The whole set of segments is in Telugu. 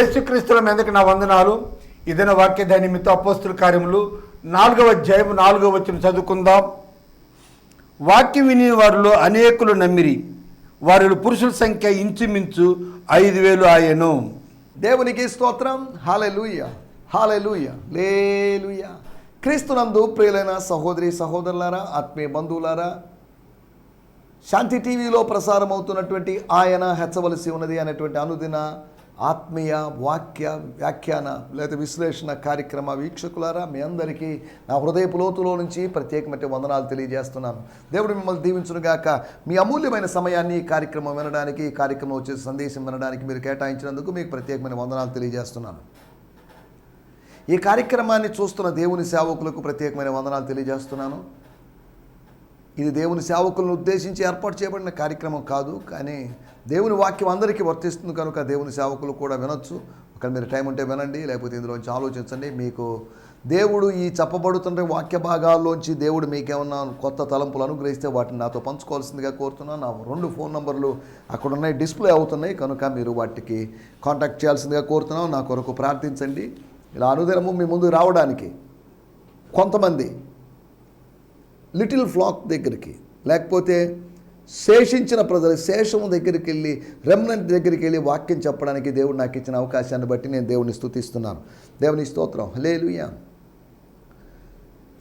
యేసుక్రీస్తుల మీదకి నా వందనాలు. ఇదైన వాక్య నిమిత్తం అపోస్తుల కార్యములు నాలుగవ అధ్యాయం నాలుగవ వచ్చిన చదువుకుందాం. వాక్యం విని వారిలో అనేకులు నమ్మిరి. వారిలో పురుషుల సంఖ్య ఇంచుమించు ఐదు వేలు ఆయను. దేవునికి స్తోత్రం. హాలెలుయ హాలెలుయ లేలుయ క్రీస్తునందు ప్రియులైన సహోదరి సహోదరులారా ఆత్మీయ బంధువులారా శాంతి టీవీలో ప్రసారం అవుతున్నటువంటి ఆయన హెచ్చవలసి ఉన్నది అనేటువంటి అనుదిన ఆత్మీయ వాక్య వ్యాఖ్యాన లేదా విశ్లేషణ కార్యక్రమ వీక్షకులారా మీ అందరికీ నా హృదయపు లోతులో నుంచి ప్రత్యేకమైన వందనాలు తెలియజేస్తున్నాను. దేవుడు మిమ్మల్ని దీవించునుగాక మీ అమూల్యమైన సమయాన్ని ఈ కార్యక్రమం వినడానికి ఈ కార్యక్రమం వచ్చే సందేశం వినడానికి మీరు కేటాయించినందుకు మీకు ప్రత్యేకమైన వందనాలు తెలియజేస్తున్నాను. ఈ కార్యక్రమాన్ని చూస్తున్న దేవుని సేవకులకు ప్రత్యేకమైన వందనాలు తెలియజేస్తున్నాను. ఇది దేవుని సేవకులను ఉద్దేశించి ఏర్పాటు చేయబడిన కార్యక్రమం కాదు కానీ దేవుని వాక్యం అందరికీ వర్తిస్తుంది కనుక దేవుని సేవకులు కూడా వినొచ్చు. ఒకవేళ మీరు టైం ఉంటే వినండి లేకపోతే ఇందులోంచి ఆలోచించండి. మీకు దేవుడు ఈ చెప్పబడుతున్న వాక్య భాగాల్లోంచి దేవుడు మీకేమన్నా కొత్త తలంపులు అనుగ్రహిస్తే వాటిని నాతో పంచుకోవాల్సిందిగా కోరుతున్నాను. నా రెండు ఫోన్ నంబర్లు అక్కడ ఉన్నాయి డిస్ప్లే అవుతున్నాయి. కనుక మీరు వాటికి కాంటాక్ట్ చేయాల్సిందిగా కోరుతున్నాను. నా కొరకు ప్రార్థించండి. ఇలా అనుదినము మీ ముందు రావడానికి కొంతమంది లిటిల్ ఫ్లాక్ దగ్గరికి లేకపోతే శేషించిన ప్రజలు శేషము దగ్గరికి వెళ్ళి రెమ్నెంట్ దగ్గరికి వెళ్ళి వాక్యం చెప్పడానికి దేవుడు నాకు ఇచ్చిన అవకాశాన్ని బట్టి నేను దేవుని స్థుతిస్తున్నాను దేవుని స్తోత్రం. హలేలుయా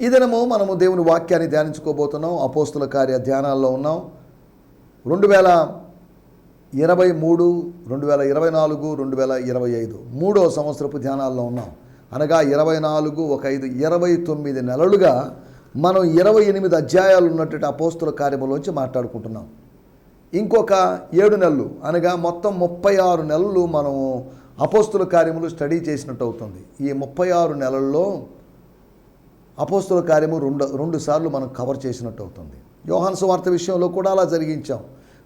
ఈ దినము మనము దేవుని వాక్యాన్ని ధ్యానించుకోబోతున్నాం. అపోస్తుల కార్య ధ్యానాల్లో ఉన్నాం. రెండు వేల ఇరవై మూడు రెండు వేల ఇరవై నాలుగు రెండు వేల ఇరవై ఐదు. మూడో సంవత్సరపు ధ్యానాల్లో ఉన్నాం. అనగా ఇరవై నాలుగు ఒక ఐదు ఇరవై తొమ్మిది నెలలుగా మనం ఇరవై ఎనిమిది అధ్యాయాలు ఉన్నటువంటి అపోస్తుల కార్యములోంచి మాట్లాడుకుంటున్నాం. ఇంకొక ఏడు నెలలు అనగా మొత్తం ముప్పై ఆరు నెలలు మనం అపోస్తుల కార్యములు స్టడీ చేసినట్టు అవుతుంది. ఈ ముప్పై ఆరు నెలల్లో అపోస్తుల కార్యము రెండు రెండు సార్లు మనం కవర్ చేసినట్టు అవుతుంది. యోహాన్ సువార్త విషయంలో కూడా అలా జరిగించాం.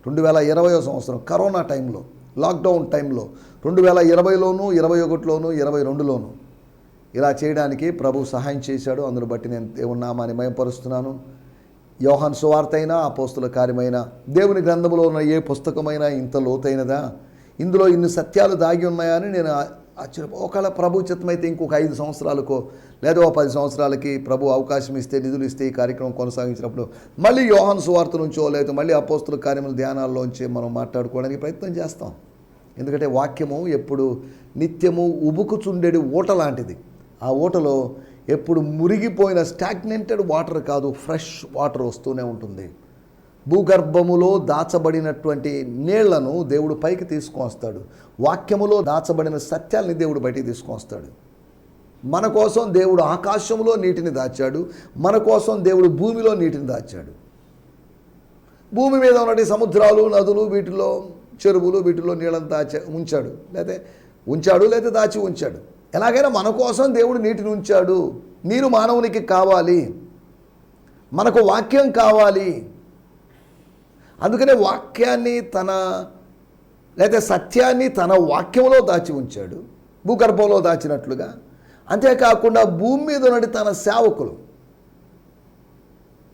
రెండు వేల ఇరవయో సంవత్సరం కరోనా టైంలో లాక్డౌన్ టైంలో రెండు వేల ఇరవైలోను ఇరవై ఒకటిలోను ఇరవై రెండులోను ఇలా చేయడానికి ప్రభు సహాయం చేశాడు. అందును బట్టి నేను దేవుని నామాన్ని మయపరుస్తున్నాను. యోహాన్ సువార్త అయినా అపోస్తుల కార్యమైన దేవుని గ్రంథంలో ఉన్న ఏ పుస్తకమైనా ఇంత లోతైనదా? ఇందులో ఇన్ని సత్యాలు దాగి ఉన్నాయా అని నేను ఆశ్చర్య ఒకవేళ ప్రభు చిత్తమైతే ఇంకొక ఐదు సంవత్సరాలకో లేదా ఓ పది సంవత్సరాలకి ప్రభు అవకాశం ఇస్తే నిధులు ఇస్తే ఈ కార్యక్రమం కొనసాగించినప్పుడు మళ్ళీ యోహాన్ సువార్త నుంచో లేదా మళ్ళీ అపోస్తుల కార్యముల ధ్యానాల్లోంచి మనం మాట్లాడుకోవడానికి ప్రయత్నం చేస్తాం. ఎందుకంటే వాక్యము ఎప్పుడు నిత్యము ఉబుకుచుండేది ఊట లాంటిది ఆ ఊటలో ఎప్పుడు మురిగిపోయిన స్టాగ్నెంటెడ్ వాటర్ కాదు ఫ్రెష్ వాటర్ వస్తూనే ఉంటుంది. భూగర్భములో దాచబడినటువంటి నీళ్ళను దేవుడు పైకి తీసుకొస్తాడు వాక్యములో దాచబడిన సత్యాల్ని దేవుడు బయటికి తీసుకొస్తాడు మన కోసం దేవుడు ఆకాశంలో నీటిని దాచాడు. మన కోసం దేవుడు భూమిలో నీటిని దాచాడు. భూమి మీద ఉన్నటువంటి సముద్రాలు నదులు వీటిలో చెరువులు వీటిలో నీళ్ళని దాచా ఉంచాడు. లేకపోతే ఉంచాడు లేదా దాచి ఉంచాడు. ఎలాగైనా మన కోసం దేవుడు నీటిని ఉంచాడు. నీరు మానవునికి కావాలి. మనకు వాక్యం కావాలి. అందుకనే వాక్యాన్ని తన లేదా సత్యాన్ని తన వాక్యంలో దాచి ఉంచాడు. భూగర్భంలో దాచినట్లుగా. అంతేకాకుండా భూమి మీద ఉన్నది తన సేవకులు.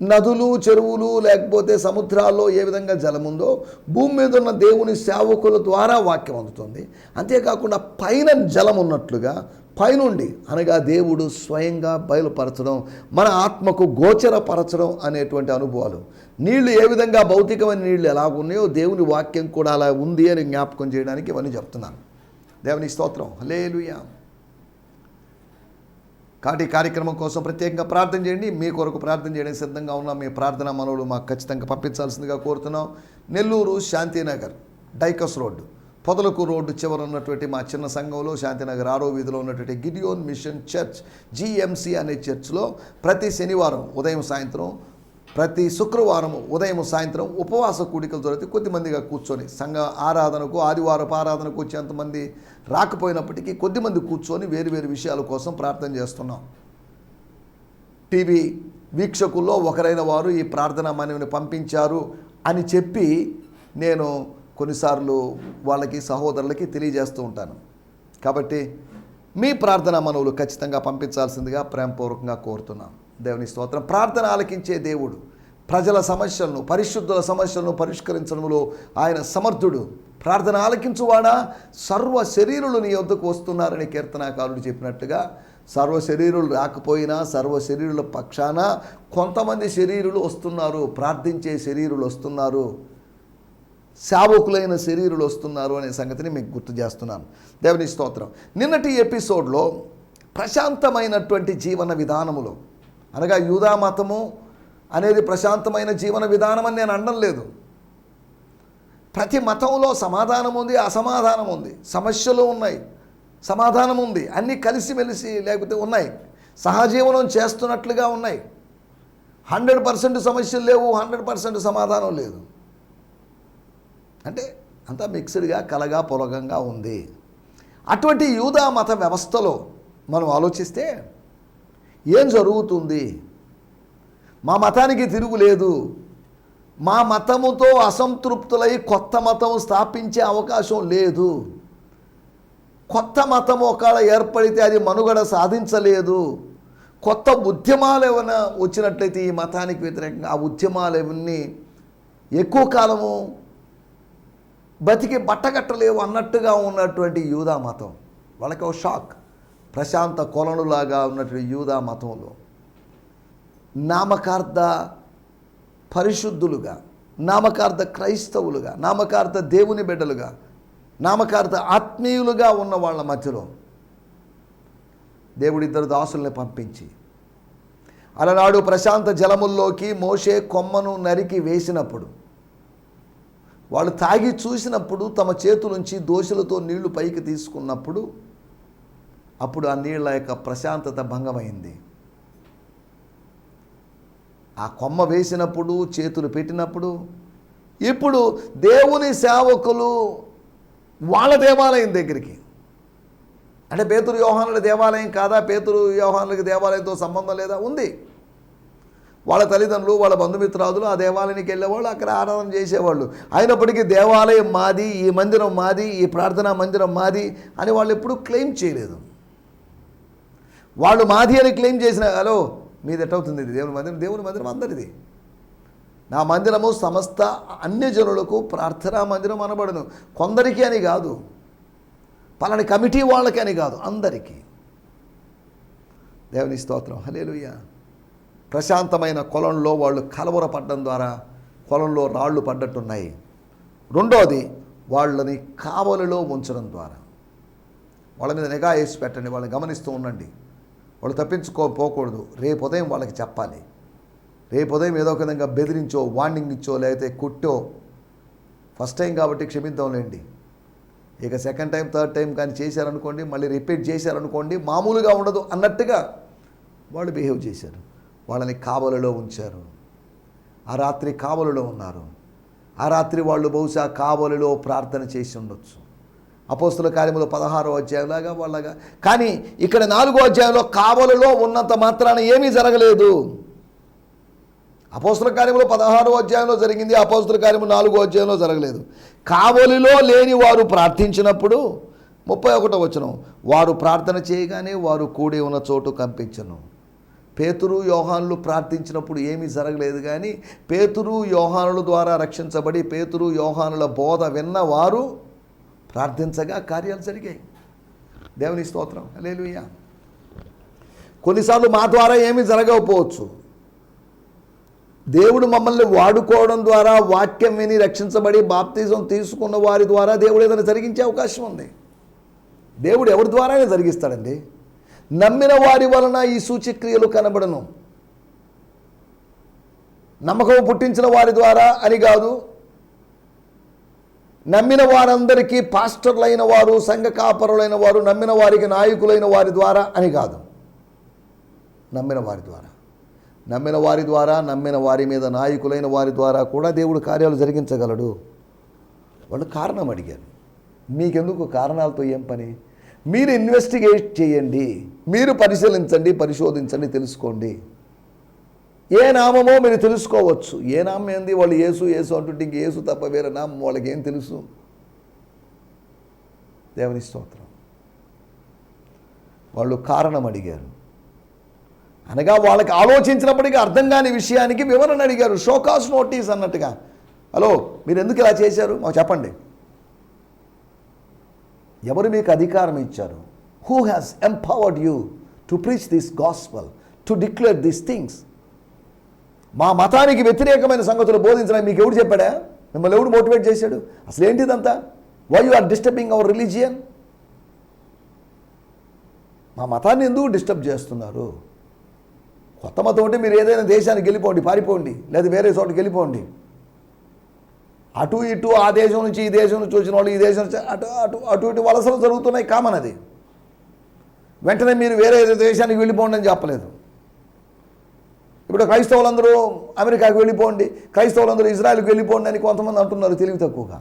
నదులు చెరువులు లేకపోతే సముద్రాల్లో ఏ విధంగా జలముందో భూమి మీద ఉన్న దేవుని సేవకుల ద్వారా వాక్యం అందుతుంది. అంతేకాకుండా పైన జలం ఉన్నట్లుగా పైనుండి అనగా దేవుడు స్వయంగా బయలుపరచడం మన ఆత్మకు గోచరపరచడం అనేటువంటి అనుభవాలు. నీళ్ళు ఏ విధంగా భౌతికమైన నీళ్ళు ఎలా ఉన్నాయో దేవుని వాక్యం కూడా అలా ఉంది అని జ్ఞాపకం చేయడానికి ఇవన్నీ చెప్తున్నాను. దేవుని స్తోత్రం. హలేలుయా కాబట్టి ఈ కార్యక్రమం కోసం ప్రత్యేకంగా ప్రార్థన చేయండి. మీ కొరకు ప్రార్థన చేయడానికి సిద్ధంగా ఉన్నాం. మీ ప్రార్థన మనవులు మాకు ఖచ్చితంగా పంపించాల్సిందిగా కోరుతున్నాం. నెల్లూరు శాంతినగర్ డైకస్ రోడ్డు పొదలకు రోడ్డు చివర ఉన్నటువంటి మా చిన్న సంఘంలో శాంతినగర్ ఆరో వీధిలో ఉన్నటువంటి గిడియోన్ మిషన్ చర్చ్ జిఎంసి అనే చర్చ్లో ప్రతి శనివారం ఉదయం సాయంత్రం ప్రతి శుక్రవారం ఉదయం సాయంత్రం ఉపవాస కూడికలు జరుగుతాయి. కొద్దిమందిగా కూర్చొని సంఘ ఆరాధనకు ఆదివారపు ఆరాధనకు వచ్చేంతమంది రాకపోయినప్పటికీ కొద్దిమంది కూర్చొని వేరు వేరు విషయాల కోసం ప్రార్థన చేస్తున్నాం. టీవీ వీక్షకుల్లో ఒకరైన వారు ఈ ప్రార్థనా మనవిని పంపించారు అని చెప్పి నేను కొన్నిసార్లు వాళ్ళకి సహోదరులకి తెలియజేస్తూ ఉంటాను. కాబట్టి మీ ప్రార్థనా మనవులు ఖచ్చితంగా పంపించాల్సిందిగా ప్రేమపూర్వకంగా కోరుతున్నాను దేవుని స్తోత్రం. ప్రార్థన ఆలకించే దేవుడు ప్రజల సమస్యలను పరిశుద్ధుల సమస్యలను పరిష్కరించడంలో ఆయన సమర్థుడు. ప్రార్థన ఆలకించువాడా? సర్వ శరీరులు నీ వద్దకు వస్తున్నారని కీర్తనాకారుడు చెప్పినట్టుగా సర్వ శరీరులు రాకపోయినా సర్వ శరీరుల పక్షాన కొంతమంది శరీరులు వస్తున్నారు. ప్రార్థించే శరీరులు వస్తున్నారు. సేవకులైన శరీరులు వస్తున్నారు అనే సంగతిని మీకు గుర్తు చేస్తున్నాను. దేవుని స్తోత్రం. నిన్నటి ఎపిసోడ్లో ప్రశాంతమైనటువంటి జీవన విధానములు అనగా యూదా మతము అనేది ప్రశాంతమైన జీవన విధానం అని నేను అనడం లేదు. ప్రతి మతంలో సమాధానం ఉంది అసమాధానం ఉంది. సమస్యలు ఉన్నాయి సమాధానం ఉంది. అన్నీ కలిసిమెలిసి లేకపోతే ఉన్నాయి. సహజీవనం చేస్తున్నట్లుగా ఉన్నాయి. హండ్రెడ్ పర్సెంట్ సమస్యలు లేవు హండ్రెడ్ పర్సెంట్ సమాధానం లేదు. అంటే అంతా మిక్స్డ్గా కలగా పొలగంగా ఉంది. అటువంటి యూదా మత వ్యవస్థలో మనం ఆలోచిస్తే ఏం జరుగుతుంది? మా మతానికి తిరుగులేదు. మా మతముతో అసంతృప్తులై కొత్త మతం స్థాపించే అవకాశం లేదు. కొత్త మతం ఒకవేళ ఏర్పడితే అది మనుగడ సాధించలేదు. కొత్త ఉద్యమాలు ఏమైనా వచ్చినట్లయితే ఈ మతానికి వ్యతిరేకంగా ఆ ఉద్యమాలు ఇవన్నీ ఎక్కువ కాలము బతికి బట్టగట్టలేవు అన్నట్టుగా ఉన్నటువంటి యూదా మతం. వాళ్ళకి ఒక షాక్. ప్రశాంత కొలనులాగా ఉన్నటువంటి యూదా మతంలో నామకార్థ పరిశుద్ధులుగా నామకార్థ క్రైస్తవులుగా నామకార్థ దేవుని బిడ్డలుగా నామకార్థ ఆత్మీయులుగా ఉన్న వాళ్ళ మధ్యలో దేవుడిద్దరు దాసుల్ని పంపించి అలనాడు ప్రశాంత జలముల్లోకి మోషే కొమ్మను నరికి వేసినప్పుడు వాళ్ళు తాగి చూసినప్పుడు తమ చేతులుంచి దోశలతో నీళ్ళు పైకి తీసుకున్నప్పుడు అప్పుడు ఆ నీళ్ళ యొక్క ప్రశాంతత భంగమైంది. ఆ కొమ్మ వేసినప్పుడు చేతులు పెట్టినప్పుడు ఇప్పుడు దేవుని సేవకులు వాళ్ళ దేవాలయం దగ్గరికి. అంటే పేతురు వ్యవహానుల దేవాలయం కాదా? పేతురు వ్యవహానులకి దేవాలయంతో సంబంధం లేదా? ఉంది. వాళ్ళ తల్లిదండ్రులు వాళ్ళ బంధుమిత్రాదులు ఆ దేవాలయానికి వెళ్ళేవాళ్ళు అక్కడ ఆరాధన చేసేవాళ్ళు. అయినప్పటికీ దేవాలయం మాది ఈ మందిరం మాది ఈ ప్రార్థనా మందిరం మాది అని వాళ్ళు ఎప్పుడూ క్లెయిమ్ చేయలేదు. వాళ్ళు మాది అని క్లెయిమ్ చేసిన హలో మీది ఎట్టవుతుంది ఇది? దేవుని మందిరం దేవుని మందిరం అందరిది. నా మందిరము సమస్త అన్యజనులకు ప్రార్థనా మందిరం అనబడను. కొందరికి అని కాదు పలాని కమిటీ వాళ్ళకి అని కాదు అందరికీ. దేవుని స్తోత్రం. హలేలుయ్య ప్రశాంతమైన కొలంలో వాళ్ళు కలవరపడడం ద్వారా కొలంలో రాళ్ళు పడ్డట్టున్నాయి. రెండోది వాళ్ళని కావలిలో ఉంచడం ద్వారా. వాళ్ళ మీద నిఘా వేసి పెట్టండి వాళ్ళని గమనిస్తూ ఉండండి. వాళ్ళు తప్పించుకోపోకూడదు రేపు ఉదయం వాళ్ళకి చెప్పాలి. రేపు ఉదయం ఏదో ఒక విధంగా బెదిరించో వార్నింగ్ ఇచ్చో లేకపోతే కుట్టో. ఫస్ట్ టైం కాబట్టి క్షమిద్దాంలేండి ఇక సెకండ్ టైం థర్డ్ టైం కానీ చేశారనుకోండి మళ్ళీ రిపీట్ చేశారనుకోండి మామూలుగా ఉండదు అన్నట్టుగా వాళ్ళు బిహేవ్ చేశారు. వాళ్ళని కావలలో ఉంచారు. ఆ రాత్రి కావలలో ఉన్నారు. ఆ రాత్రి వాళ్ళు బహుశా కావలిలో ప్రార్థన చేసి ఉండొచ్చు. అపోస్తుల కార్యములు పదహారో అధ్యాయంలాగా వాళ్ళగా. కానీ ఇక్కడ నాలుగో అధ్యాయంలో కావలిలో ఉన్నంత మాత్రాన ఏమీ జరగలేదు. అపోస్తుల కార్యములు పదహారో అధ్యాయంలో జరిగింది అపోస్తుల కార్యము నాలుగో అధ్యాయంలో జరగలేదు. కావలిలో లేని వారు ప్రార్థించినప్పుడు ముప్పై ఒకటో వచ్చిన వారు ప్రార్థన చేయగానే వారు కూడి ఉన్న చోటు కంపించను. పేతురు యోహానులు ప్రార్థించినప్పుడు ఏమీ జరగలేదు కానీ పేతురు యోహానుల ద్వారా రక్షించబడి పేతురు యోహానుల బోధ విన్న వారు ప్రార్థించగా కార్యాలు జరిగాయి. దేవుని స్తోత్రం. లేలుయ్య కొన్నిసార్లు మా ద్వారా ఏమీ జరగకపోవచ్చు. దేవుడు మమ్మల్ని వాడుకోవడం ద్వారా వాక్యం విని రక్షించబడి బాప్తిజం తీసుకున్న వారి ద్వారా దేవుడు ఏదైనా జరిగించే అవకాశం ఉంది. దేవుడు ఎవరి ద్వారానే జరిగిస్తాడండి? నమ్మిన వారి వలన ఈ సూచక్రియలు కనబడను. నమ్మకం పుట్టించిన వారి ద్వారా అని కాదు నమ్మిన వారందరికీ పాస్టర్లైన వారు సంఘ కాపరులైన వారు నమ్మిన వారికి నాయకులైన వారి ద్వారా అని కాదు. నమ్మిన వారి ద్వారా. నమ్మిన వారి ద్వారా నమ్మిన వారి మీద నాయకులైన వారి ద్వారా కూడా దేవుడు కార్యాలు జరిగించగలడు. వాళ్ళు కారణం అడిగారు. మీకెందుకు కారణాలతో ఏం పని? మీరు ఇన్వెస్టిగేట్ చేయండి. మీరు పరిశీలించండి పరిశోధించండి తెలుసుకోండి. ఏ నామమో మీరు తెలుసుకోవచ్చు. ఏ నామం ఏంది? వాళ్ళు ఏసు ఏసు అంటుంటే ఇంక ఏసు తప్ప వేరే నామం వాళ్ళకి ఏం తెలుసు? దేవుని స్తోత్రం. వాళ్ళు కారణం అడిగారు. అనగా వాళ్ళకి ఆలోచించినప్పటికీ అర్థం కాని విషయానికి వివరణ అడిగారు. షోకాస్ నోటీస్ అన్నట్టుగా. హలో మీరు ఎందుకు ఇలా చేశారు? మాకు చెప్పండి. ఎవరు మీకు అధికారం ఇచ్చారు? Who has empowered you to preach this gospel to declare this things మా మతానికి వ్యతిరేకమైన సంగతులు బోధించడానికి మీకు ఎవడు చెప్పాడా? మిమ్మల్ని ఎవడు మోటివేట్ చేశాడు? అసలు ఏంటిదంతా why you are disturbing our religion మా మతాన్ని ఎందుకు డిస్టర్బ్ చేస్తున్నారు? కొత్త మతం ఉంటే మీరు ఏదైనా దేశానికి వెళ్ళిపోండి పారిపోండి లేదా వేరే చోటకి వెళ్ళిపోండి. అటు ఇటు ఆ దేశం నుంచి ఈ దేశం నుంచి వచ్చిన వాళ్ళు ఈ దేశం నుంచి అటు అటు అటు ఇటు వలసలు జరుగుతున్నాయి కామన్ అది. వెంటనే మీరు వేరే దేశానికి వెళ్ళిపోండి అని చెప్పలేదు. ఇప్పుడు క్రైస్తవులందరూ అమెరికాకి వెళ్ళిపోండి క్రైస్తవులందరూ ఇజ్రాయెల్కి వెళ్ళిపోండి అని కొంతమంది అంటున్నారు తెలివి తక్కువగా.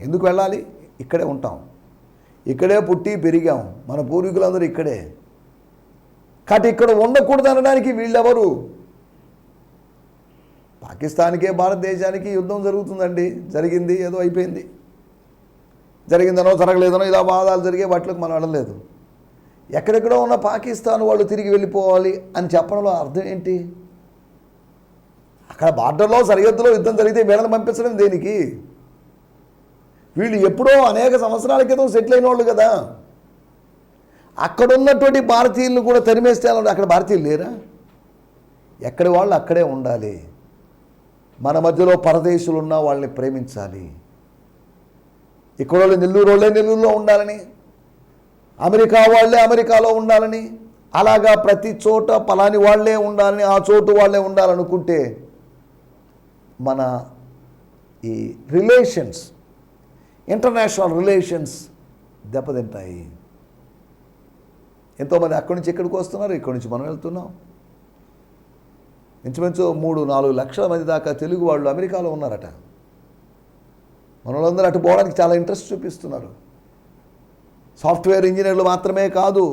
ఎందుకు వెళ్ళాలి? ఇక్కడే ఉంటాం. ఇక్కడే పుట్టి పెరిగాం. మన పూర్వీకులందరూ ఇక్కడే. కాబట్టి ఇక్కడ ఉండకూడదు అనడానికి వీళ్ళెవరు? పాకిస్తాన్కే భారతదేశానికి యుద్ధం జరుగుతుందండి. జరిగింది ఏదో అయిపోయింది. జరిగిందనో జరగలేదనో ఇలా వాదాలు జరిగే వాటిలోకి మనం వెళ్ళలేదు. ఎక్కడెక్కడో ఉన్న పాకిస్తాన్ వాళ్ళు తిరిగి వెళ్ళిపోవాలి అని చెప్పడంలో అర్థం ఏంటి? అక్కడ బార్డర్లో సరిహద్దులో యుద్ధం జరిగితే వీళ్ళని పంపించడం దేనికి? వీళ్ళు ఎప్పుడో అనేక సంవత్సరాల క్రితం సెటిల్ అయిన వాళ్ళు కదా. అక్కడున్నటువంటి భారతీయులను కూడా తరిమేస్తే అక్కడ భారతీయులు లేరా? ఎక్కడి వాళ్ళు అక్కడే ఉండాలి. మన మధ్యలో పరదేశులు ఉన్న వాళ్ళని ప్రేమించాలి. ఇక్కడ వాళ్ళు నెల్లూరు వాళ్ళే నెల్లూరులో ఉండాలని అమెరికా వాళ్ళే అమెరికాలో ఉండాలని అలాగా ప్రతి చోట పలాని వాళ్ళే ఉండాలని ఆ చోటు వాళ్ళే ఉండాలనుకుంటే మన ఈ రిలేషన్స్ ఇంటర్నేషనల్ రిలేషన్స్ దెబ్బతింటాయి. ఎంతోమంది అక్కడి నుంచి ఇక్కడికి వస్తున్నారు ఇక్కడి నుంచి మనం వెళ్తున్నాం. ఇంచుమించు మూడు నాలుగు లక్షల మంది దాకా తెలుగు వాళ్ళు అమెరికాలో ఉన్నారట. మన అటు పోవడానికి చాలా ఇంట్రెస్ట్ చూపిస్తున్నారు. సాఫ్ట్వేర్ ఇంజనీర్లు మాత్రమే కాదు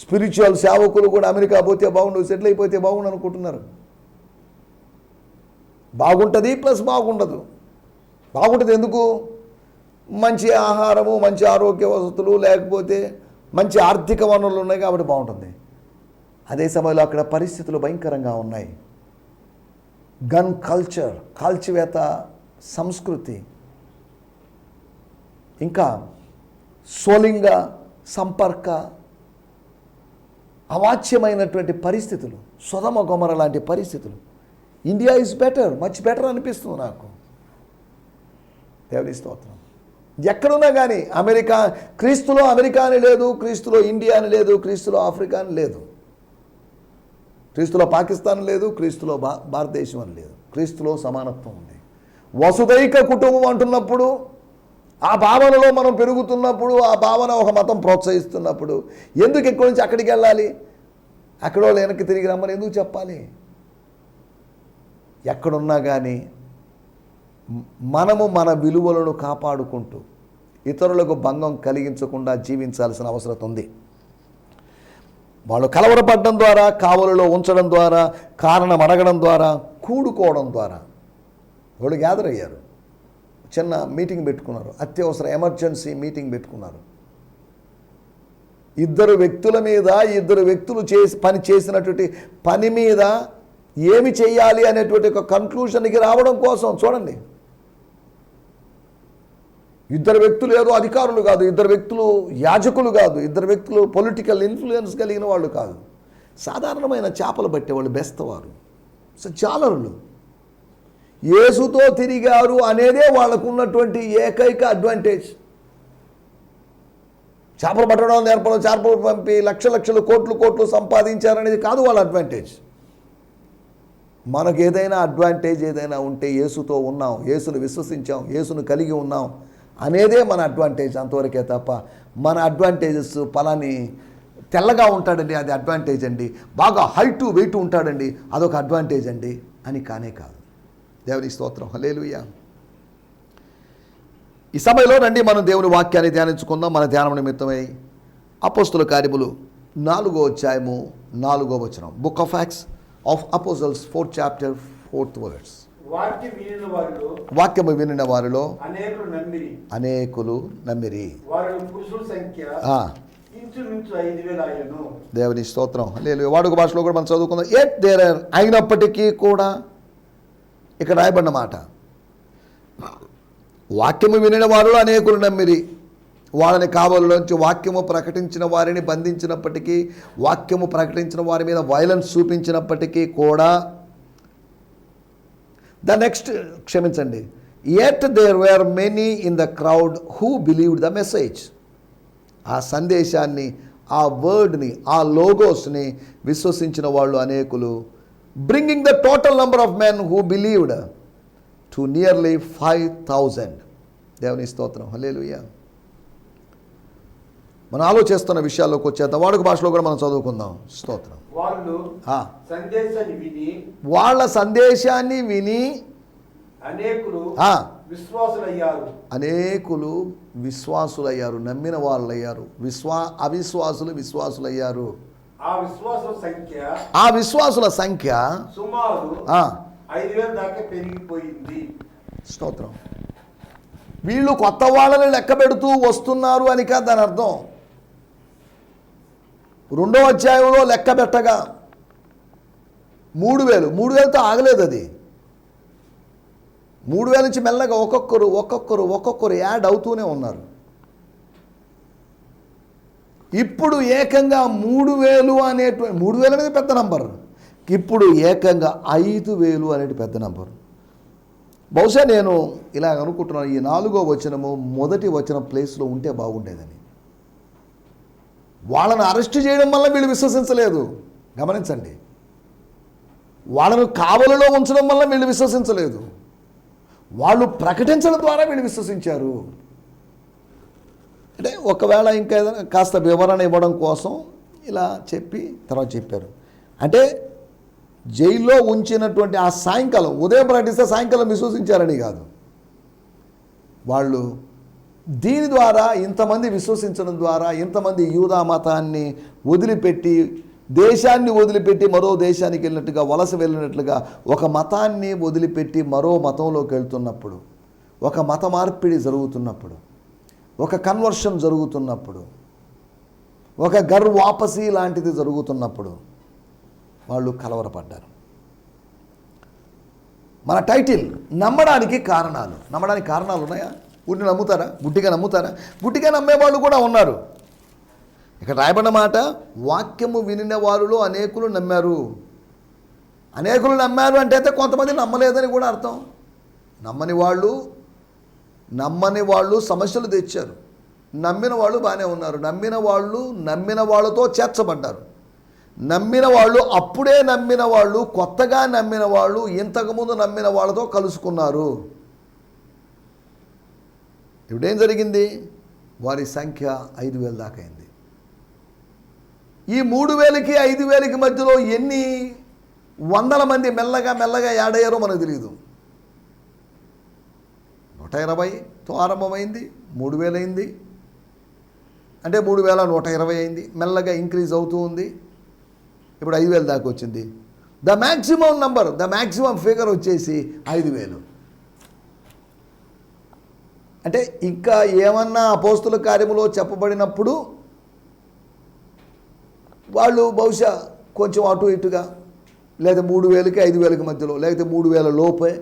స్పిరిచువల్ సేవకులు కూడా అమెరికా పోతే బాగుండు సెటిల్ అయిపోతే బాగుండు అనుకుంటున్నారు. బాగుంటుంది ప్లస్ బాగుండదు. బాగుంటుంది ఎందుకు? మంచి ఆహారము మంచి ఆరోగ్య వసతులు లేకపోతే మంచి ఆర్థిక వనరులు ఉన్నాయి కాబట్టి బాగుంటుంది. అదే సమయంలో అక్కడ పరిస్థితులు భయంకరంగా ఉన్నాయి. గన్ కల్చర్ కాల్చివేత సంస్కృతి. ఇంకా సోలింగ సంపర్క అవాచ్యమైనటువంటి పరిస్థితులు సుధమ గొమర లాంటి పరిస్థితులు. India is better much better అనిపిస్తుంది నాకు. దేవుని స్తోత్రం. ఎక్కడున్నా కానీ అమెరికా క్రీస్తులో అమెరికా అని లేదు క్రీస్తులో ఇండియా అని లేదు క్రీస్తులో ఆఫ్రికా అని లేదు. క్రీస్తులో పాకిస్తాన్ లేదు క్రీస్తులో భా భారతదేశం అని లేదు. క్రీస్తులో సమానత్వం ఉంది. వసుదైక కుటుంబం అంటున్నప్పుడు ఆ భావనలో మనం పెరుగుతున్నప్పుడు ఆ భావన ఒక మతం ప్రోత్సహిస్తున్నప్పుడు ఎందుకు ఎక్కడి నుంచి అక్కడికి వెళ్ళాలి? అక్కడో లేనక్కి వెనక్కి తిరిగి రమ్మని ఎందుకు చెప్పాలి? ఎక్కడున్నా కానీ మనము మన విలువలను కాపాడుకుంటూ ఇతరులకు భంగం కలిగించకుండా జీవించాల్సిన అవసరం ఉంది. వాళ్ళు కలవరపడడం ద్వారా కావలిలో ఉంచడం ద్వారా కారణం అడగడం ద్వారా కూడుకోవడం ద్వారా వాళ్ళు గ్యాదర్ అయ్యారు. చిన్న మీటింగ్ పెట్టుకున్నారు. అత్యవసర ఎమర్జెన్సీ మీటింగ్ పెట్టుకున్నారు. ఇద్దరు వ్యక్తుల మీద ఇద్దరు వ్యక్తులు చేసి పని చేసినటువంటి పని మీద ఏమి చేయాలి అనేటువంటి ఒక కన్క్లూషన్కి రావడం కోసం చూడండి. ఇద్దరు వ్యక్తులు ఏదో అధికారులు కాదు. ఇద్దరు వ్యక్తులు యాజకులు కాదు. ఇద్దరు వ్యక్తులు పొలిటికల్ ఇన్ఫ్లుయెన్స్ కలిగిన వాళ్ళు కాదు. సాధారణమైన చేపలు పట్టేవాళ్ళు బెస్తవారు. సో జాలరులు. యేసుతో తిరిగారు అనేదే వాళ్ళకు ఉన్నటువంటి ఏకైక అడ్వాంటేజ్. చేపలు పట్టడం నేర్పడం చేపలు పంపి లక్ష లక్షలు కోట్లు కోట్లు సంపాదించారనేది కాదు వాళ్ళ అడ్వాంటేజ్. మనకు ఏదైనా అడ్వాంటేజ్ ఏదైనా ఉంటే యేసుతో ఉన్నాం యేసును విశ్వసించాం యేసును కలిగి ఉన్నాం అనేదే మన అడ్వాంటేజ్ అంతవరకే తప్ప మన అడ్వాంటేజెస్ పలాని తెల్లగా ఉంటాడండి అది అడ్వాంటేజ్ అండి. బాగా హైట్ వెయిట్ ఉంటాడండి అదొక అడ్వాంటేజ్ అండి అని కానే కాదు. దేవుని స్తోత్రం. హలేలుయ్యా ఈ సమయంలో రండి మనం దేవుని వాక్యాన్ని ధ్యానించుకుందాం. మన ధ్యానం నిమిత్తమై అపోస్తుల కార్యములు నాలుగో అధ్యాయము నాలుగో వచనం. Book of acts of apostles fourth chapter fourth words వాక్యం వినిన వారిలో వాక్యము వినిన వారిలో అనేకులు నమ్మిరి. దేవుని స్తోత్రం. లేదు వాడుక భాషలో కూడా మనం చదువుకుందాం. ఎట్ దేర్ అయినప్పటికీ కూడా ఇక్కడ రాయబడిన మాట. వాక్యము వినిన వారు అనేకులు నమ్మిరి. వాళ్ళని కావలలోంచి వాక్యము ప్రకటించిన వారిని బంధించినప్పటికీ వాక్యము ప్రకటించిన వారి మీద వైలెన్స్ చూపించినప్పటికీ కూడా ద నెక్స్ట్ క్షమించండి. At there were many in the crowd who believed the message ఆ సందేశాన్ని ఆ వర్డ్ని ఆ లోగోస్ని విశ్వసించిన వాళ్ళు అనేకులు bringing the total number of men who believed to nearly five thousand దేవుని స్తోత్రం. హలేలుయ్య మనం ఆలోచిస్తున్న విషయాల్లోకి వచ్చేద్దాం. వాడుక భాషలో కూడా మనం చదువుకుందాం. స్తోత్రం. వాళ్ళు సందేశాన్ని విని వాళ్ళ సందేశాన్ని విని అనేకులు విశ్వాసులయ్యారు. అనేకులు విశ్వాసులయ్యారు. నమ్మిన వాళ్ళయ్యారు. విశ్వా అవిశ్వాసులు విశ్వాసులయ్యారు. ఆ విశ్వాసుల సంఖ్య ఆ విశ్వాసుల సంఖ్య సుమారు ఆ, ఐదు వేల దాకా పెరిగిపోయింది. స్తోత్రం. వీళ్ళు కొత్త వాళ్ళని లెక్క పెడుతూ వస్తున్నారు అని కాదు దాని అర్థం. రెండో అధ్యాయంలో లెక్క పెట్టగా మూడు వేలు. మూడు వేలతో ఆగలేదు అది. మూడు వేల నుంచి మెల్లగా ఒక్కొక్కరు ఒక్కొక్కరు ఒక్కొక్కరు యాడ్ అవుతూనే ఉన్నారు. ఇప్పుడు ఏకంగా మూడు వేలు అనేటువంటి మూడు వేలు అనేది పెద్ద నంబర్ ఇప్పుడు ఏకంగా ఐదు వేలు అనేది పెద్ద నంబర్ బహుశా నేను ఇలా అనుకుంటున్నాను ఈ నాలుగో వచనము మొదటి వచనం ప్లేస్లో ఉంటే బాగుండేదని. వాళ్ళను అరెస్ట్ చేయడం వల్ల వీళ్ళు విశ్వసించలేదు. గమనించండి. వాళ్ళను కావలిలో ఉంచడం వల్ల వీళ్ళు విశ్వసించలేదు. వాళ్ళు ప్రకటించడం ద్వారా వీళ్ళు విశ్వసించారు. అంటే ఒకవేళ ఇంకా ఏదైనా కాస్త వివరణ ఇవ్వడం కోసం ఇలా చెప్పి తర్వాత చెప్పారు. అంటే జైల్లో ఉంచినటువంటి ఆ సాయంకాలం ఉదయం ప్రకటిస్తే సాయంకాలం విశ్వసించారని కాదు. వాళ్ళు దీని ద్వారా ఇంతమంది విశ్వసించడం ద్వారా ఇంతమంది యూదా మతాన్ని వదిలిపెట్టి దేశాన్ని వదిలిపెట్టి మరో దేశానికి వెళ్ళినట్టుగా వలస వెళ్ళినట్లుగా ఒక మతాన్ని వదిలిపెట్టి మరో మతంలోకి వెళ్తున్నప్పుడు ఒక మత మార్పిడి జరుగుతున్నప్పుడు ఒక కన్వర్షన్ జరుగుతున్నప్పుడు ఒక గర్వాపసీ లాంటిది జరుగుతున్నప్పుడు వాళ్ళు కలవరపడ్డారు. మన టైటిల్ నమ్మడానికి కారణాలు. నమ్మడానికి కారణాలు ఉన్నాయా? గుడ్డి నమ్ముతారా? గుడ్డిగా నమ్ముతారా? గుడ్డిగా నమ్మేవాళ్ళు కూడా ఉన్నారు. ఇక్కడ రాయబడిన మాట వాక్యము వినిన వారిలో అనేకులు నమ్మారు. అనేకులు నమ్మారు అంటే అయితే కొంతమంది నమ్మలేదని కూడా అర్థం. నమ్మని వాళ్ళు నమ్మని వాళ్ళు సమస్యలు తెచ్చారు. నమ్మిన వాళ్ళు బాగానే ఉన్నారు. నమ్మిన వాళ్ళు నమ్మిన వాళ్ళతో చేర్చబడ్డారు. నమ్మిన వాళ్ళు అప్పుడే నమ్మిన వాళ్ళు కొత్తగా నమ్మిన వాళ్ళు ఇంతకుముందు నమ్మిన వాళ్ళతో కలుసుకున్నారు. ఇప్పుడేం జరిగింది? వారి సంఖ్య ఐదు వేల దాకా అయింది. ఈ మూడు వేలకి ఐదు వేలకి మధ్యలో ఎన్ని వందల మంది మెల్లగా మెల్లగా యాడ్ అయ్యారో మనకు తెలియదు ఇరవైతో ఆరంభమైంది మూడు వేలైంది అంటే మూడు వేల నూట ఇరవై అయింది. మెల్లగా ఇంక్రీజ్ అవుతూ ఉంది. ఇప్పుడు ఐదు వేలు దాకా వచ్చింది. The maximum number the maximum figure వచ్చేసి ఐదు వేలు. అంటే ఇంకా ఏమన్నా అపోస్తుల కార్యములో చెప్పబడినప్పుడు వాళ్ళు బహుశా కొంచెం అటు ఇటుగా లేదా మూడు వేలకి ఐదు వేలకి మధ్యలో లేకపోతే మూడు వేల లోపే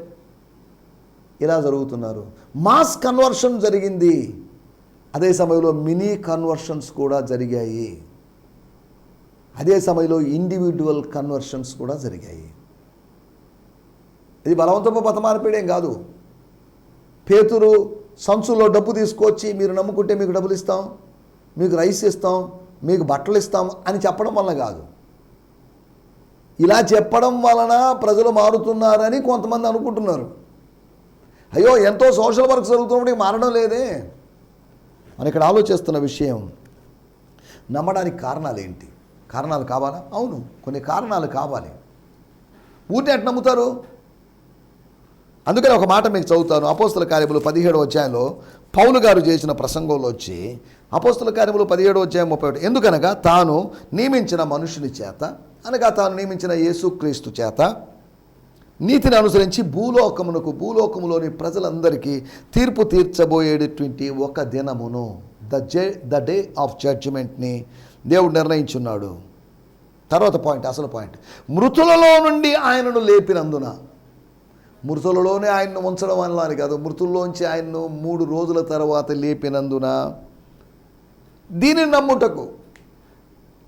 ఇలా జరుగుతున్నారు. మాస్ కన్వర్షన్ జరిగింది. అదే సమయంలో మినీ కన్వర్షన్స్ కూడా జరిగాయి. అదే సమయంలో ఇండివిజువల్ కన్వర్షన్స్ కూడా జరిగాయి. ఇది బలవంతపు మత కాదు. పేతురు సంచుల్లో డబ్బు తీసుకొచ్చి మీరు నమ్ముకుంటే మీకు డబ్బులు ఇస్తాం మీకు రైస్ ఇస్తాం మీకు బట్టలు ఇస్తాం అని చెప్పడం వల్ల కాదు. ఇలా చెప్పడం వలన ప్రజలు మారుతున్నారని కొంతమంది అనుకుంటున్నారు. అయ్యో ఎంతో సోషల్ వర్క్ జరుగుతున్నప్పుడు మారడం లేదే. మనం ఇక్కడ ఆలోచిస్తున్న విషయం నమ్మడానికి కారణాలు ఏంటి? కారణాలు కావాలా? అవును కొన్ని కారణాలు కావాలి. ఊరిని ఎట్ నమ్ముతారు? అందుకని ఒక మాట మీకు చదువుతాను. అపోస్తుల కార్యములు పదిహేడు అధ్యాయంలో పౌలు గారు చేసిన ప్రసంగంలో వచ్చి అపోస్తుల కార్యములు పదిహేడు అధ్యాయం ముప్పై ఒకటి ఎందుకనగా తాను నియమించిన మనుషుని చేత అనగా తాను నియమించిన యేసుక్రీస్తు చేత నీతిని అనుసరించి భూలోకమునకు భూలోకములోని ప్రజలందరికీ తీర్పు తీర్చబోయేటటువంటి ఒక దినమును ద జే ద డే ఆఫ్ జడ్జిమెంట్ని దేవుడు నిర్ణయించున్నాడు. తర్వాత పాయింట్ అసలు పాయింట్. మృతులలో నుండి ఆయనను లేపినందున మృతులలోనే ఆయన్ను ఉంచడం వల్ల అని కాదు మృతుల్లోంచి ఆయన్ను మూడు రోజుల తర్వాత లేపినందున దీనిని నమ్ముటకు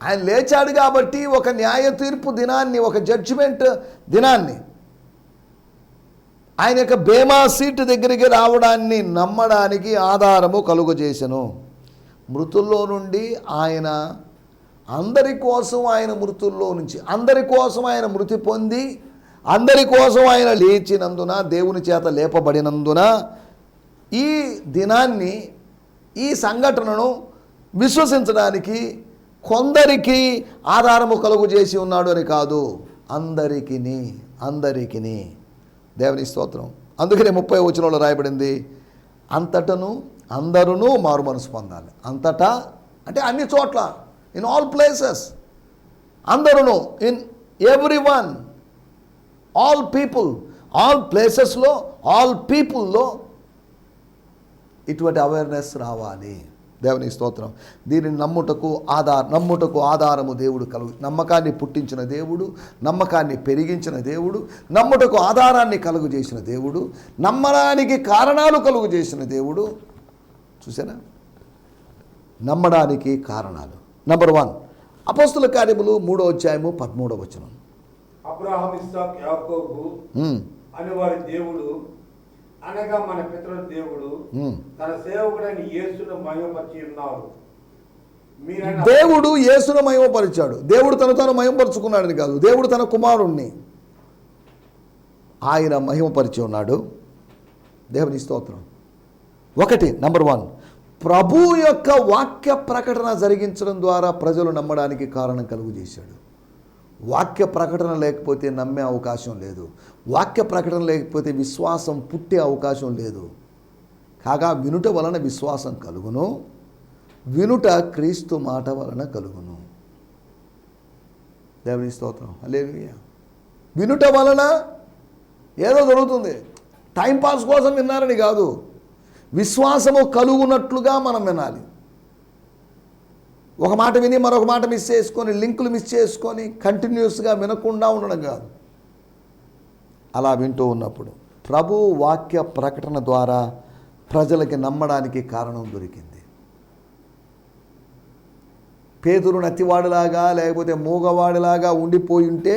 ఆయన లేచాడు కాబట్టి ఒక న్యాయ తీర్పు దినాన్ని ఒక జడ్జిమెంట్ దినాన్ని ఆయన యొక్క బేమా సీటు దగ్గరికి రావడాన్ని నమ్మడానికి ఆధారము కలుగజేసెను. మృతుల్లో నుండి ఆయన అందరి కోసం ఆయన మృతుల్లో నుంచి అందరి కోసం ఆయన మృతి పొంది అందరి కోసం ఆయన లేచినందున దేవుని చేత లేపబడినందున ఈ దినాన్ని ఈ సంఘటనను విశ్వసించడానికి కొందరికి ఆధారము కలుగు చేసి ఉన్నాడు అని కాదు అందరికిని అందరికిని. దేవుని స్తోత్రం. అందుకనే ముప్పై వచనంలో రాయబడింది అంతటను అందరూ మారు మనసు పొందాలి. అంతటా? అంటే అన్ని చోట్ల ఇన్ ఆల్ ప్లేసెస్ అందరూ in every one all people all ప్లేసెస్లో ఆల్ పీపుల్లో ఇటువంటి అవేర్నెస్ రావాలి. దేవుని స్తోత్రం. దీనిని నమ్ముటకు ఆధార నమ్ముటకు ఆధారము దేవుడు కలుగు నమ్మకాన్ని పుట్టించిన దేవుడు నమ్మకాన్ని పెరిగించిన దేవుడు నమ్ముటకు ఆధారాన్ని కలుగు చేసిన దేవుడు నమ్మడానికి కారణాలు కలుగు చేసిన దేవుడు. చూసారా నమ్మడానికి కారణాలు. నంబర్ వన్ అపోస్తుల కార్యములు మూడో అధ్యాయము పదమూడవ వచనం. అబ్రహాం ఇస్సాక్ యాకోబు ఉమ్, అని వారి దేవుడు అనగా మన పితరుల దేవుడు ఉమ్. తన సేవకుడైన యేసును మహిమపరిచి ఉన్నారు దేవుడు యేసును మహిమపరిచాడు. దేవుడు తను తాను మహిమపరుచుకున్నాడని కాదు. దేవుడు తన కుమారుణ్ణి ఆయన మహిమపరిచి ఉన్నాడు. దేవుని స్తోత్రం. ఒకటి నంబర్ వన్ ప్రభు యొక్క వాక్య ప్రకటన జరిగించడం ద్వారా ప్రజలు నమ్మడానికి కారణం కలుగు చేశాడు. వాక్య ప్రకటన లేకపోతే నమ్మే అవకాశం లేదు. వాక్య ప్రకటన లేకపోతే విశ్వాసం పుట్టే అవకాశం లేదు. కాగా వినుట వలన విశ్వాసం కలుగును. వినుట క్రీస్తు మాట వలన కలుగును. దేవుని స్తోత్రం. అలేలుయ్య వినుట వలన ఏదో జరుగుతుంది. టైంపాస్ కోసం విన్నారని కాదు. విశ్వాసము కలుగునట్లుగా మనం వినాలి. ఒక మాట విని మరొక మాట మిస్ చేసుకొని లింకులు మిస్ చేసుకొని కంటిన్యూస్గా వినకుండా ఉండడం కాదు. అలా వింటూ ఉన్నప్పుడు ప్రభు వాక్య ప్రకటన ద్వారా ప్రజలకి నమ్మడానికి కారణం దొరికింది. పేదరు నత్తివాడిలాగా లేకపోతే మూగవాడిలాగా ఉండిపోయి ఉంటే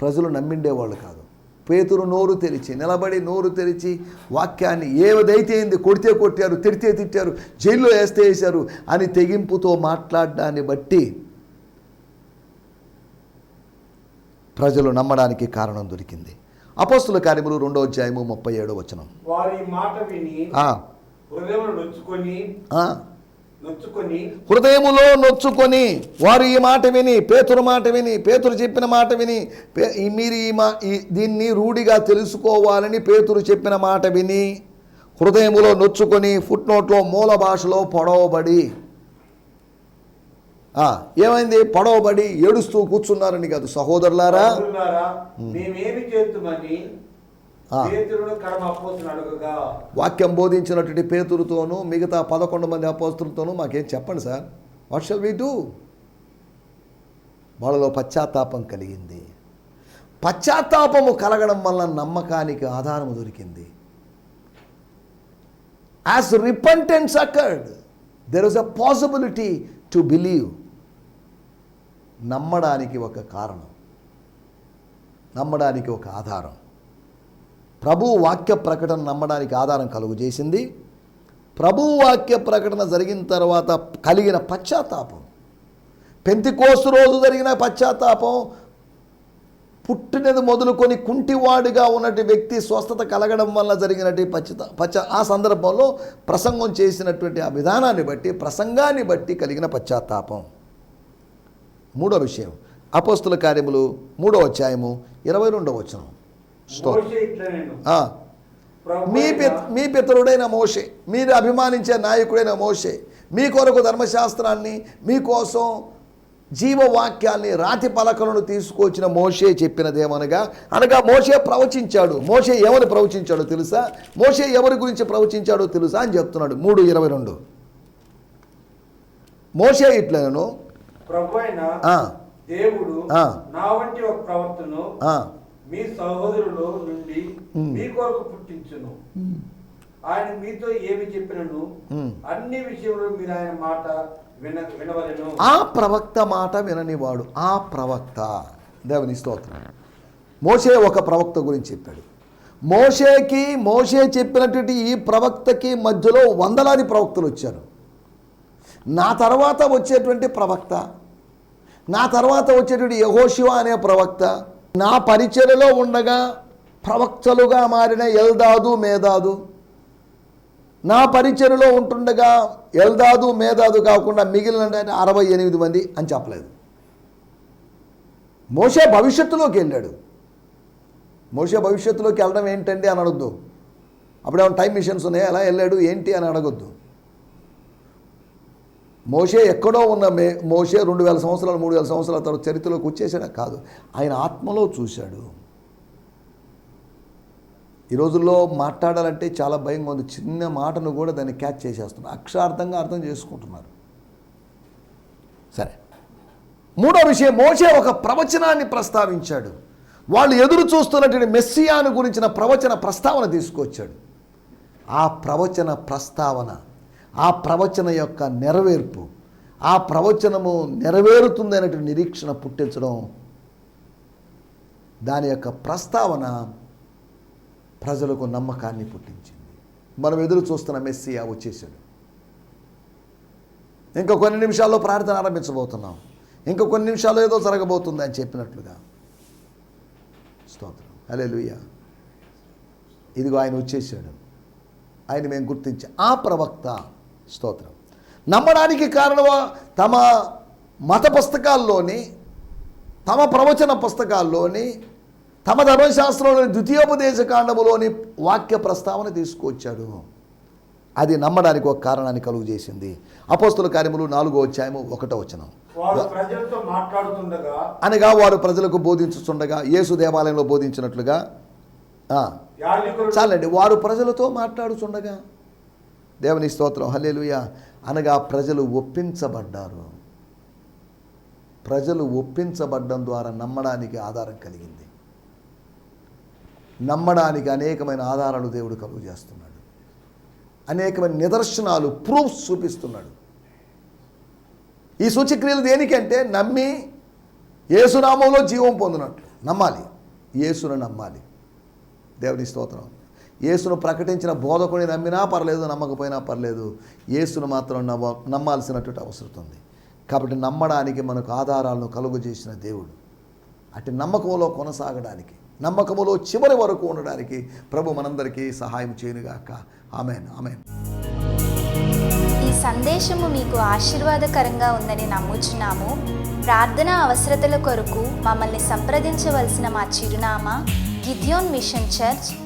ప్రజలు నమ్మిండేవాళ్ళు కాదు. పేతురు నోరు తెరిచి నిలబడి నోరు తెరిచి వాక్యాన్ని ఏదైతే అయింది కొడితే కొట్టారు తిడితే తిట్టారు జైల్లో వేస్తే వేశారు అని తెగింపుతో మాట్లాడడాన్ని బట్టి ప్రజలు నమ్మడానికి కారణం దొరికింది. అపోస్తుల కార్యములు రెండో అధ్యాయము ముప్పై ఏడో వచనం. వారి మాట విని హృదయములో నొచ్చుకొని వారు ఈ మాట విని పేతురు మాట విని పేతురు చెప్పిన మాట విని మీరు ఈ మా ఈ దీన్ని రూఢిగా తెలుసుకోవాలని పేతురు చెప్పిన మాట విని హృదయములో నొచ్చుకొని ఫుట్ నోట్లో మూల భాషలో పొడవబడి ఆ, ఏమైంది? పొడవబడి ఏడుస్తూ కూర్చున్నారని కాదు. సహోదరులారా వాక్యం బోధించినటువంటి పేతురుతోనూ మిగతా పదకొండు మంది అపోస్తులతోనూ మాకేం చెప్పండి sir? What shall we do వాళ్ళలో పశ్చాత్తాపం కలిగింది. పశ్చాత్తాపము కలగడం వల్ల నమ్మకానికి ఆధారము దొరికింది. As repentance accord there is a possibility to believe నమ్మడానికి ఒక కారణం. నమ్మడానికి ఒక ఆధారం. ప్రభు వాక్య ప్రకటన నమ్మడానికి ఆధారం కలుగు చేసింది ప్రభు వాక్య ప్రకటన జరిగిన తర్వాత కలిగిన పశ్చాత్తాపం. పెంతికోసు రోజు జరిగిన పశ్చాత్తాపం పుట్టినది మొదలుకొని కుంటివాడిగా ఉన్నటి వ్యక్తి స్వస్థత కలగడం వల్ల జరిగినటువంటి పచ్చిత పచ్చ ఆ సందర్భంలో ప్రసంగం చేసినటువంటి ఆ విధానాన్ని బట్టి ప్రసంగాన్ని బట్టి కలిగిన పశ్చాత్తాపం. మూడో విషయం అపోస్తుల కార్యములు మూడో అధ్యాయము ఇరవై రెండో వచనం. మీ పిత మీ పితరుడైన మోషే మీరు అభిమానించే నాయకుడైన మోషే మీ కొరకు ధర్మశాస్త్రాన్ని మీకోసం జీవవాక్యాన్ని రాతి పలకలను తీసుకొచ్చిన మోషే చెప్పినదేమనగా అనగా మోషే ప్రవచించాడు. మోషే ఎవరు ప్రవచించాడో తెలుసా? మోషే ఎవరి గురించి ప్రవచించాడో తెలుసా అని చెప్తున్నాడు. మూడు ఇరవై రెండు. మోసే ఇట్లను దేవుడు ఆ. నా వంటి ఒక ప్రవర్తను మీ సహోదరులో నుండి. మీ కొరకు పుట్టించును. ఆయన మీతో ఏమి చెప్పినను. అన్ని విషయంలో మీరు ఆయన మాట విన వినవలను. ఆ ప్రవక్త మాట విననివాడు ఆ ప్రవక్త. దేవుని స్తోత్రం. మోషే ఒక ప్రవక్త గురించి చెప్పాడు. మోషేకి మోషే చెప్పినటువంటి ఈ ప్రవక్తకి మధ్యలో వందలాది ప్రవక్తలు వచ్చారు. నా తర్వాత వచ్చేటువంటి ప్రవక్త నా తర్వాత వచ్చేటువంటి యహోశివ అనే ప్రవక్త నా పరిచయలో ఉండగా ప్రవక్తలుగా మారిన ఎల్దాదు మేధాదు నా పరిచయలో ఉంటుండగా ఎల్దాదు మేధాదు కాకుండా మిగిలిన అరవై ఎనిమిది మంది అని చెప్పలేదు. మోసే భవిష్యత్తులోకి వెళ్ళాడు. మోసే భవిష్యత్తులోకి వెళ్ళడం ఏంటండి అని అడగద్దు. అప్పుడేమైనా టైం మిషన్స్ ఉన్నాయి? ఎలా వెళ్ళాడు? ఏంటి అని అడగొద్దు. మోషే ఎక్కడో ఉన్న మే మోషే రెండు వేల సంవత్సరాలు మూడు వేల సంవత్సరాల తర్వాత చరిత్రలోకి వచ్చేసాడా కాదు. ఆయన ఆత్మలో చూశాడు. ఈ రోజుల్లో మాట్లాడాలంటే చాలా భయంగా ఉంది. చిన్న మాటను కూడా దాన్ని క్యాచ్ చేసేస్తున్నారు. అక్షరార్థంగా అర్థం చేసుకుంటున్నారు. సరే. మూడో విషయం మోషే ఒక ప్రవచనాన్ని ప్రస్తావించాడు. వాళ్ళు ఎదురు చూస్తున్నటువంటి మెస్సియాను గురించిన ప్రవచన ప్రస్తావన తీసుకొచ్చాడు. ఆ ప్రవచన ప్రస్తావన ఆ ప్రవచన యొక్క నెరవేర్పు ఆ ప్రవచనము నెరవేరుతుంది అనేటువంటి నిరీక్షణ పుట్టించడం దాని యొక్క ప్రస్తావన ప్రజలకు నమ్మకాన్ని పుట్టించింది. మనం ఎదురు చూస్తున్న మెస్సియా వచ్చేసాడు. ఇంకా కొన్ని నిమిషాల్లో ప్రార్థన ఆరంభించబోతున్నాం. ఇంకా కొన్ని నిమిషాల్లో ఏదో జరగబోతుంది అని చెప్పినట్లుగా. స్తోత్రం. హలే ఇదిగో ఆయన వచ్చేసాడు. ఆయన మేము గుర్తించి ఆ ప్రవక్త స్తోత్రం. నమ్మడానికి కారణమా? తమ మత పుస్తకాల్లోని తమ ప్రవచన పుస్తకాల్లోని తమ ధర్మశాస్త్రంలోని ద్వితీయోపదేశ కాండములోని వాక్య ప్రస్తావన తీసుకొచ్చాడు అది నమ్మడానికి ఒక కారణాన్ని కలుగు చేసింది. అపోస్తుల కార్యములు నాలుగో అధ్యాయము ఒకటో వచనం. మాట్లాడుతుండగా అనగా వారు ప్రజలకు బోధించుచుండగా యేసు దేవాలయంలో బోధించినట్లుగా చాలండి. వారు ప్రజలతో మాట్లాడుచుండగా దేవుని స్తోత్రం హలేలుయ అనగా ప్రజలు ఒప్పించబడ్డారు. ప్రజలు ఒప్పించబడ్డం ద్వారా నమ్మడానికి ఆధారం కలిగింది. నమ్మడానికి అనేకమైన ఆధారాలు దేవుడు కలుగు చేస్తున్నాడు. అనేకమైన నిదర్శనాలు ప్రూఫ్స్ చూపిస్తున్నాడు. ఈ సూచక్రియలు దేనికంటే నమ్మి ఏసునామంలో జీవం పొందినట్లు. నమ్మాలి. యేసును నమ్మాలి. దేవుని స్తోత్రం. యేసును ప్రకటించిన బోధకుని నమ్మినా పర్లేదు నమ్మకపోయినా పర్లేదు. యేసును మాత్రం నమ్మ నమ్మాల్సినటువంటి అవసరం ఉంది. కాబట్టి నమ్మడానికి మనకు ఆధారాలను కలుగు చేసిన దేవుడు. అటు నమ్మకంలో కొనసాగడానికి నమ్మకములో చివరి వరకు ఉండడానికి ప్రభు మనందరికీ సహాయం చేయనుగాక. Amen amen. ఈ సందేశము మీకు ఆశీర్వాదకరంగా ఉందని నమ్ముచున్నాము. ప్రార్థన అవసరతల కొరకు మమ్మల్ని సంప్రదించవలసిన మా చిరునామా గిద్యోన్ మిషన్ చర్చ్